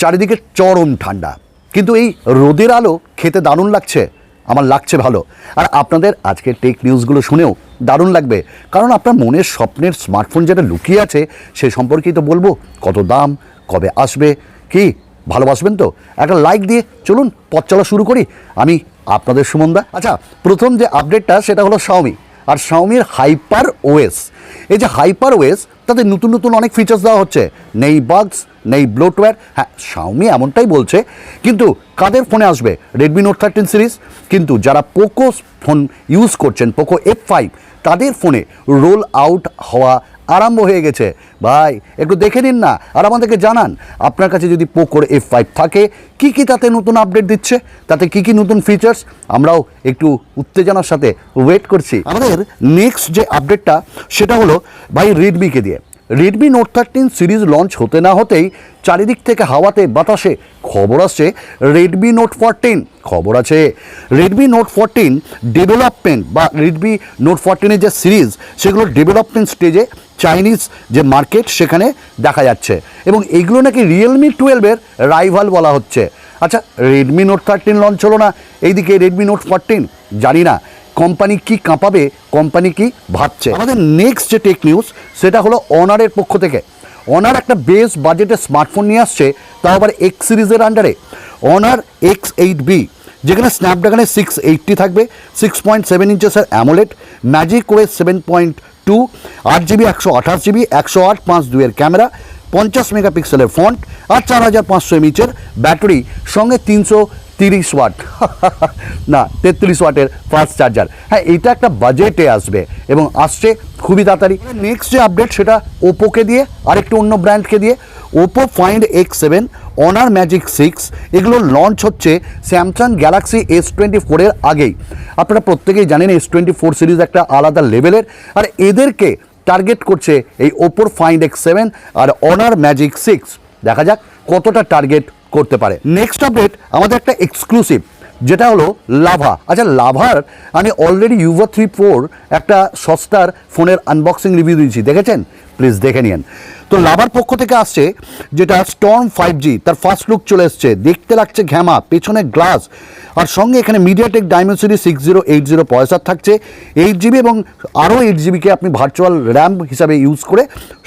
চারিদিকে চরম ঠান্ডা। কিন্তু এই রোদের আলো খেতে দারুণ লাগছে, আমার লাগছে ভালো। আর আপনাদের আজকের টেক নিউজগুলো শুনেও দারুণ লাগবে। কারণ আপনার মনের স্বপ্নের স্মার্টফোন যেটা লুকিয়ে আছে, সে সম্পর্কেই তো বলব, কত দাম, কবে আসবে, কি, ভালোবাসবেন তো? একটা লাইক দিয়ে চলুন পথ চলা শুরু করি। আমি আপনাদের সুমনদা আচ্ছা প্রথম যে আপডেটটা সেটা হলো শাওমি আর শাওমির হাইপার ওএস এই যে হাইপার ওএস তাতে নতুন নতুন অনেক ফিচার্স দেওয়া হচ্ছে। নেই বাগস নেই ব্লোটওয়্যার হ্যাঁ শাওমি এমনটাই বলছে। কিন্তু কাদের ফোনে আসবে? রেডমি নোট থার্টিন সিরিজ কিন্তু যারা পোকো ফোন ইউজ করছেন পোকো এফ ফাইভ তাদের ফোনে রোল আউট হওয়া আরম্ভ হয়ে গেছে। ভাই, একটু দেখে নিন না আর আমাদেরকে জানান। আপনার কাছে যদি পোকোর এফ ফাইভ থাকে, কী কী তাতে নতুন আপডেট দিচ্ছে? তাতে কী কী নতুন ফিচার্স আমরাও একটু উত্তেজনার সাথে ওয়েট করছি। আমাদের নেক্সট যে আপডেটটা সেটা হলো ভাই রেডমিকে দিয়ে। Redmi note thirteen series launch হতে না হতেই চারিদিক থেকে হাওয়াতে বাতাসে খবর আসছে রেডমি নোট ফোরটিন খবর আছে রেডমি নোট ফোরটিন ডেভেলপমেন্ট বা রেডমি নোট ফোরটিনের যে সিরিজ সেগুলো ডেভেলপমেন্ট স্টেজে চাইনিজ যে মার্কেট সেখানে দেখা যাচ্ছে। এবং এইগুলো নাকি রিয়েলমি টুয়েলভের রাইভাল বলা হচ্ছে। আচ্ছা রেডমি নোট থার্টিন লঞ্চ হলো না, এইদিকে রেডমি নোট ফোরটিন জানি না। কোম্পানি কি কাঁপাবে, কোম্পানি কি ভাবছে? আমাদের নেক্সট যে টেক নিউজ সেটা হলো অনারের পক্ষ থেকে। অনার একটা বেস বাজেটে স্মার্টফোন নিয়ে আসছে, তাও আবার এক্স সিরিজের আন্ডারে অনার এক্স এইট বি যেখানে স্ন্যাপড্রাগনের সিক্স এইটটি থাকবে six point seven ইঞ্চেসের AMOLED magic ways seven point two আট জিবি একশো আঠাশ জিবি একশো আট পাঁচ দুইয়ের ক্যামেরা পঞ্চাশ মেগাপিক্সেলের ফন্ট আর চার হাজার পাঁচশো এমএচের ব্যাটারি সঙ্গে তিনশো তিরিশ ওয়াট। না, তেত্রিশ ওয়াটের ফাস্ট চার্জার হ্যাঁ এটা একটা বাজেটে আসবে এবং আসছে খুবই তাড়াতাড়ি। নেক্সট যে আপডেট সেটা ওপোকে দিয়ে, আরেকটু অন্য ব্র্যান্ডকে দিয়ে। Oppo find X seven Honor magic six এগুলো লঞ্চ হচ্ছে স্যামসাং গ্যালাক্সি এস টোয়েন্টি ফোরের আগেই। আপনারা প্রত্যেকেই জানেন এস টোয়েন্টি ফোর সিরিজ একটা আলাদা লেভেলের আর এদেরকে টার্গেট করছে এই ওপোর ফাইন্ড এক্স সেভেন আর অনার ম্যাজিক সিক্স দেখা যাক কতটা টার্গেট করতে পারে। নেক্সট আপডেট আমাদের একটা এক্সক্লুসিভ যেটা হলো লাভা। আচ্ছা লাভার, আমি অলরেডি ইউভা থ্রি ফোর একটা সস্তার ফোনের আনবক্সিং রিভিউ দিয়েছি, দেখেছেন? প্লিজ দেখে নিন তো লাভার পক্ষ থেকে আসছে যেটা স্টর্ম ফাইভ জি তার ফার্স্ট লুক চলে এসছে। দেখতে লাগছে ঘ্যামা পেছনে গ্লাস আর সঙ্গে এখানে MediaTek Dimensity six zero eight zero পয়সার থাকছে এইট জিবি এবং আরও এইট জিবিকে আপনি ভার্চুয়াল র্যাম হিসাবে ইউজ করে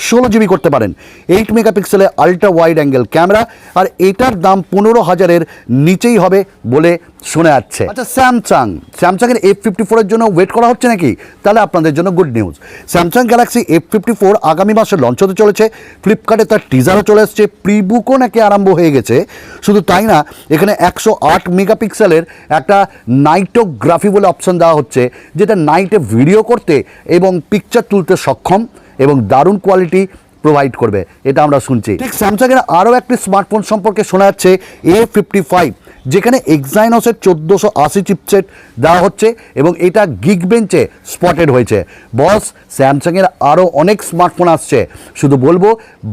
ষোলো জিবি করতে পারেন। এইট মেগাপিক্সেলের আলট্রা ওয়াইড অ্যাঙ্গেল ক্যামেরা আর এটার দাম পনেরো হাজারের নিচেই হবে বলে শোনা যাচ্ছে। আচ্ছা স্যামসাং স্যামসাংয়ের এফ ফিফটি ফোরের জন্য ওয়েট করা হচ্ছে নাকি? তাহলে আপনাদের জন্য good news Samsung galaxy F fifty four আগামী মাসে লঞ্চ হতে চলেছে। ফ্লিপকার্টে তার টিজারও চলে এসছে। প্রি বুকও নাকি আরম্ভ হয়ে গেছে। শুধু তাই না এখানে একশো আট মেগাপিক্সেলের একটা নাইটোগ্রাফি বলে অপশন দেওয়া হচ্ছে যেটা নাইটে ভিডিও করতে এবং পিকচার তুলতে সক্ষম এবং দারুণ কোয়ালিটি প্রোভাইড করবে। এটা আমরা শুনছি। ঠিক স্যামসাংয়ের আরও একটি স্মার্টফোন সম্পর্কে শোনা যাচ্ছে এ ফিফটি ফাইভ যেখানে এক্সাইনসের চোদ্দোশো আশি চিপসেট দেওয়া হচ্ছে এবং এটা গিগ বেঞ্চে স্পটেড হয়েছে। বস স্যামসাংয়ের আরও অনেক স্মার্টফোন আসছে। শুধু বলব,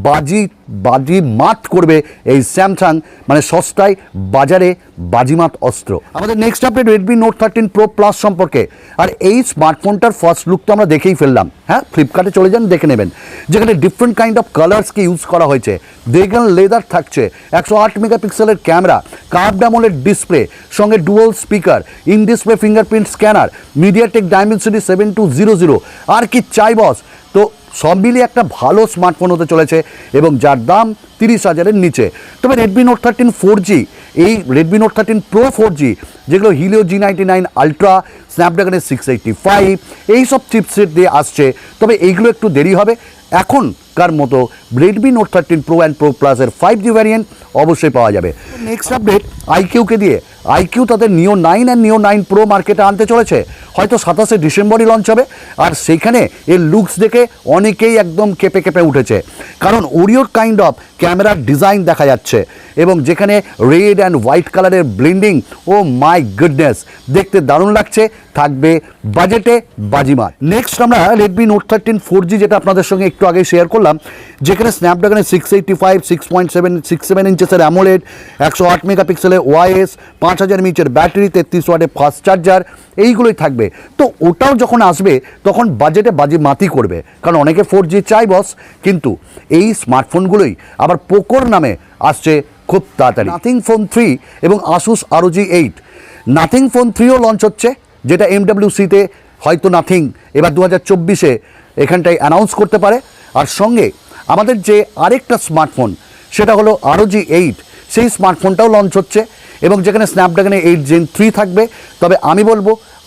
বাজি বাজি মাত করবে এই স্যামসাং মানে সস্তায় বাজারে বাজিমাত অস্ত্র। আমাদের next update Redmi note thirteen pro plus সম্পর্কে। আর এই স্মার্টফোনটার ফার্স্ট লুক তো আমরা দেখেই ফেললাম। হ্যাঁ ফ্লিপকার্টে চলে যান, দেখে নেবেন। যেখানে ডিফারেন্ট কাইন্ড অফ কালার্সকে ইউজ করা হয়েছে। দেখেন লেদার থাকছে। একশো আট মেগাপিক্সেলের ক্যামেরা কার্ভ ডামোলের ডিসপ্লে, সঙ্গে dual speaker, in display fingerprint scanner MediaTek Dimensity seven two zero zero আর কি চাই, বস? তো সব মিলিয়ে একটা ভালো স্মার্টফোন হতে চলেছে এবং যার দাম তিরিশ হাজারের নিচে। তবে Redmi note thirteen four G এই Redmi note thirteen pro four G যেগুলো Helio G ninety nine ultra স্ন্যাপড্রাগনের six eighty five এইসব চিপসেট দিয়ে আসছে। তবে এইগুলো একটু দেরি হবে। এখনকার মতো Redmi note thirteen pro and pro প্লাসের ফাইভ জি ভ্যারিয়েন্ট অবশ্যই পাওয়া যাবে। নেক্সট আপডেট আইকিউকে দিয়ে আইকিউ তাদের Neo nine and Neo nine pro মার্কেটে আনতে চলেছে। হয়তো সাতাশে ডিসেম্বরই লঞ্চ হবে। আর সেইখানে এর লুকস দেখে অনেকেই একদম কেঁপে কেঁপে উঠেছে। কারণ ওরিওর কাইন্ড অফ ক্যামেরার ডিজাইন দেখা যাচ্ছে এবং যেখানে রেড অ্যান্ড হোয়াইট কালারের ব্লেন্ডিং, ও মাই গুডনেস, দেখতে দারুণ লাগছে, থাকবে বাজেটে বাজিমার নেক্সট আমরা Redmi note thirteen four G যেটা আপনাদের সঙ্গে একটু আগে শেয়ার করলাম, যেখানে স্ন্যাপড্রাগনের six eighty five six point seven six seven ইঞ্চেসের AMOLED একশো আট মেগাপিক্সেলের ওয়াইএস পাঁচ হাজার মিচের ব্যাটারি তেত্রিশ ওয়াটের ফাস্ট চার্জার এইগুলোই থাকবে। তো ওটাও যখন আসবে, তখন বাজেটে বাজি মাতি করবে। কারণ অনেকে ফোর জি চাই বস কিন্তু এই স্মার্টফোনগুলোই আবার পোকোর নামে আসছে খুব তাড়াতাড়ি। নাথিং ফোন থ্রি এবং Asus ROG eight nothing phone থ্রিও launch হচ্ছে, যেটা এমডাব্লিউসিতে হয়তো নাথিং এবার দু হাজার চব্বিশে এখানটায় অ্যানাউন্স করতে পারে। আর সঙ্গে আমাদের যে আরেকটা স্মার্টফোন সেটা হলো আরোজি এইট সেই স্মার্টফোনটাও লঞ্চ হচ্ছে এবং যেখানে স্ন্যাপড্রাগনে এইট জেন থ্রি থাকবে। তবে আমি বলব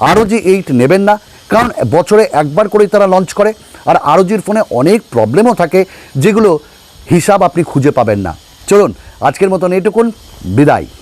আরোজি এইট নেবেন না, কারণ বছরে একবার করেই তারা লঞ্চ করে। আর আরোজির ফোনে অনেক প্রবলেমও থাকে, যেগুলো হিসাব আপনি খুঁজে পাবেন না। চলুন আজকের মতন এটুকুন। বিদায়।